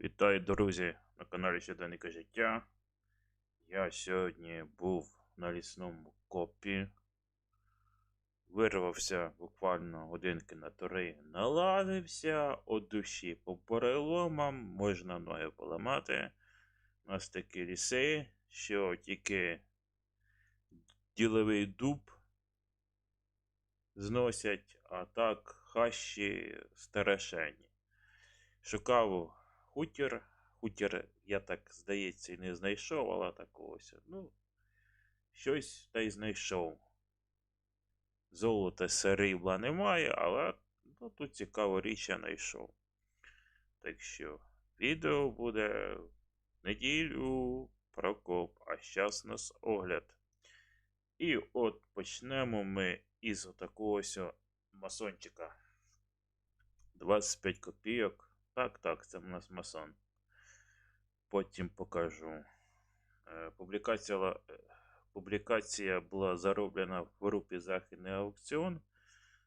Вітаю, друзі, на каналі Щоденника життя. Я сьогодні був на лісному копі. Вирвався буквально годинки на три, наладився от душі по переломам, можна ноги поламати. У нас такі ліси, що тільки діловий дуб зносять, а так хащі старешені. Шукав хутір. Хутір, я так здається, і не знайшов, але такого. Ну, щось та й знайшов. Золота срібла немає, але ну, тут цікаву річ я знайшов. Так що, відео буде в неділю Прокоп, а зараз нас огляд. І от почнемо ми із отакого ось масончика. 25 копійок. Так, так, це в нас масон. Потім покажу. Е, Публікація, е, публікація була зароблена в групі Західний аукціон.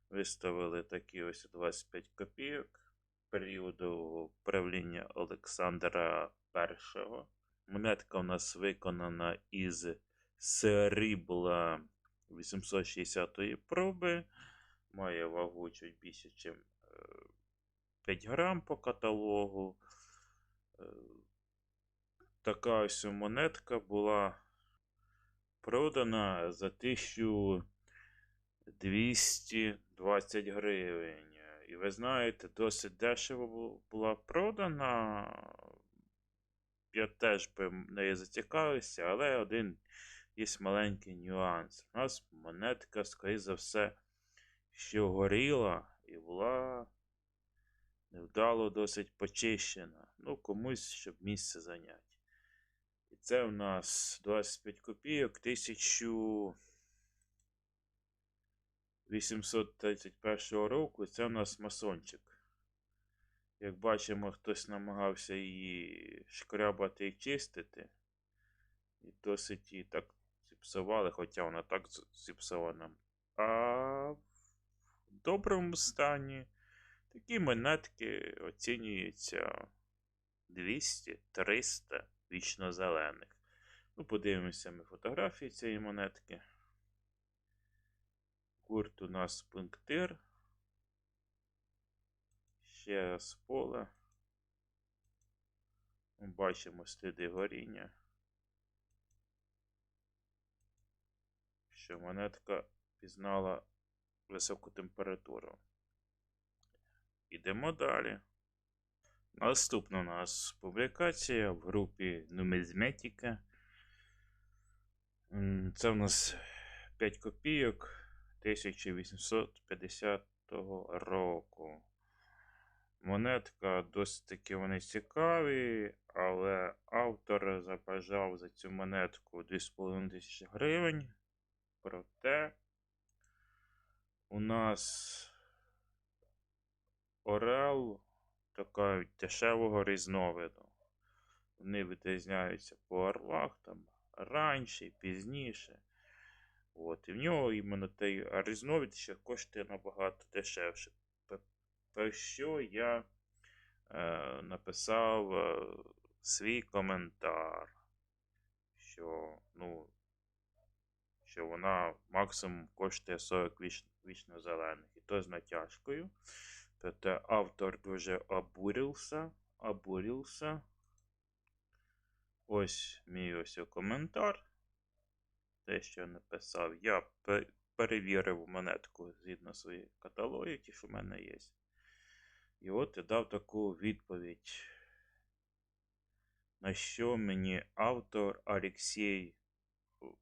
Виставили такі ось 25 копійок періоду правління Олександра І. Монетка у нас виконана із срібла 860 проби. Має вагу чуть більше, ніж 5 грам по каталогу. Е, Така ось монетка була продана за 1220 гривень. І ви знаєте, досить дешево була продана. Я теж би нею зацікавився, але один є маленький нюанс. У нас монетка, скоріше за все, що горіла і була невдало досить почищена. Ну, комусь, щоб місце зайняти. І це у нас 25 копійок 1831 року. Це у нас масончик. Як бачимо, хтось намагався її шкрябати і чистити. І досить її так зіпсували, хоча вона так зіпсована. А в доброму стані. Такі монетки оцінюються 200-300 вічно зелених. Ну, подивимося ми фотографії цієї монетки. Гурт у нас пунктир. Ще раз поле. Бачимо сліди горіння. Що монетка пізнала високу температуру. Ідемо далі. Наступна у нас публікація в групі Нумізметіка. Це у нас 5 копійок 1850 року. Монетка досить таки вони цікаві, але автор забажав за цю монетку 2,5 тисячі гривень. Проте у нас Орел така дешевого різновиду. Вони відрізняються по орлах там раніше, пізніше. От, і в нього іменно той різновид ще коштує набагато дешевше. Про що я е, написав е, свій коментар, що, ну, що вона максимум коштує 40 віч, вічно зелених, і то з натяжкою. Проте автор дуже обурився, обурився. Ось мій ось коментар. Те, що я написав, я перевірив монетку згідно своїх каталогів, ті, що в мене є. І от я дав таку відповідь. На що мені автор Олексій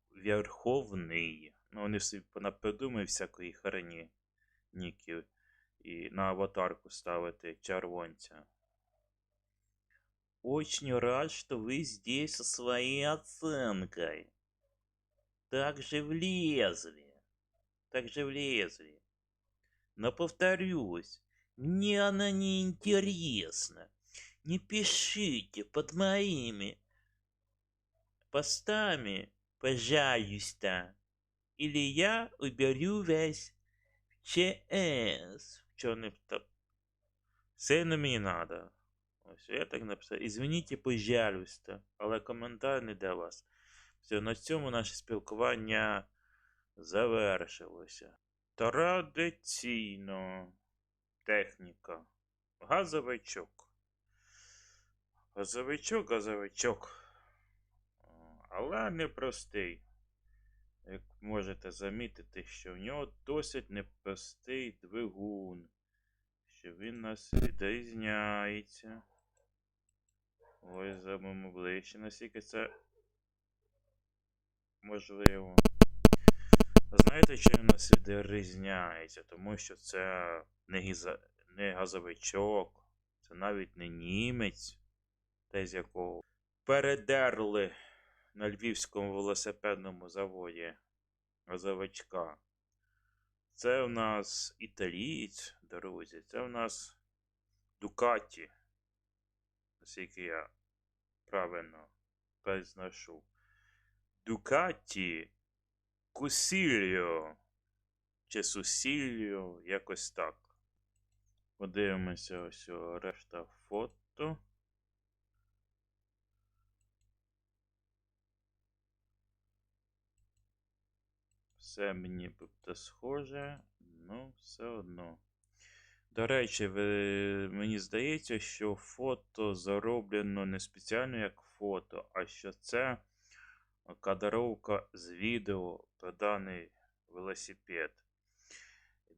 Верховний. Ну, вони собі понапридумують всякої херні ніків і на аватарку ставити червонця. Очень рад, что вы здесь со своей оценкой. Так же влезли. Так же влезли. Но повторюсь, мне она не интересна. Не пишите под моими постами, пожалуйста. Или я уберу весь ЧС. Чё не в та- мені надо. Ось я так написав. Ізвиніть, пожалуйста, але коментар не для вас. Все, на цьому наше спілкування завершилося. Традиційно техніка. Газовичок. Газовичок, газовичок. Але непростий. Як можете замітити, що в нього досить непростий двигун. Що він нас відрізняється. Ось зробимо ближче, наскільки це можливо. Знаєте, чим нас відрізняється? Тому що це не, гіза... не газовичок, це навіть не німець, те з якого передерли на львівському велосипедному заводі газовичка. Це в нас італієць, друзі, це в нас Дукаті, наскільки я правильно произношу. Дукаті Кусільо чи Сусільо, якось так. Подивимося ось решта фото. Все мені буде схоже, ну, все одно. До речі, ви, мені здається, що фото зароблено не спеціально як фото, а що це кадровка з відео про даний велосипед.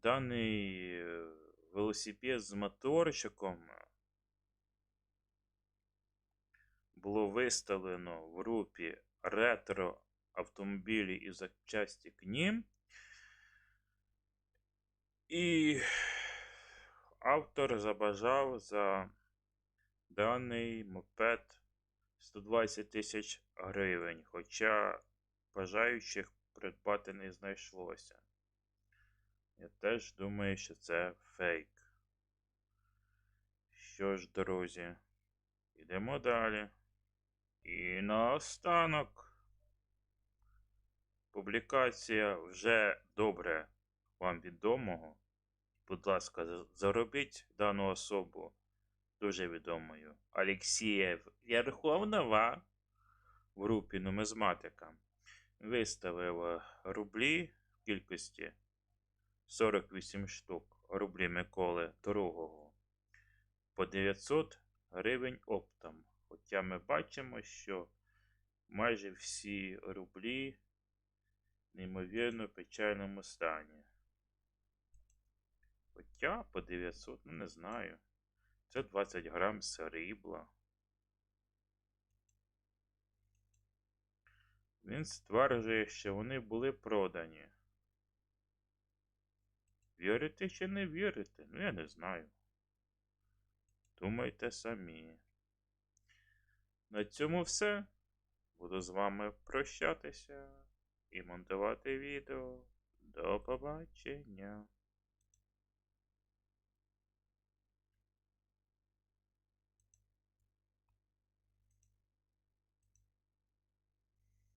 Даний е, велосипед з моторчиком було виставлено в групі ретро автомобілі і запчасті к ним. І автор забажав за даний мопед 120 тисяч гривень, хоча бажаючих придбати не знайшлося. Я теж думаю, що це фейк. Що ж, друзі, йдемо далі. І наостанок. Публікація вже добре вам відомого. Будь ласка, заробіть дану особу дуже відомою. Алексієв Верховнова в групі нумизматика виставив рублі в кількості 48 штук рублі Миколи II по 900 гривень оптом. Хоча ми бачимо, що майже всі рублі неймовірно печальному стані. Хоча по 900, ну не знаю. Це 20 грам срібла. Він стверджує, що вони були продані. Вірите чи не вірите? Ну, я не знаю. Думайте самі. На цьому все. Буду з вами прощатися і монтувати відео. До побачення.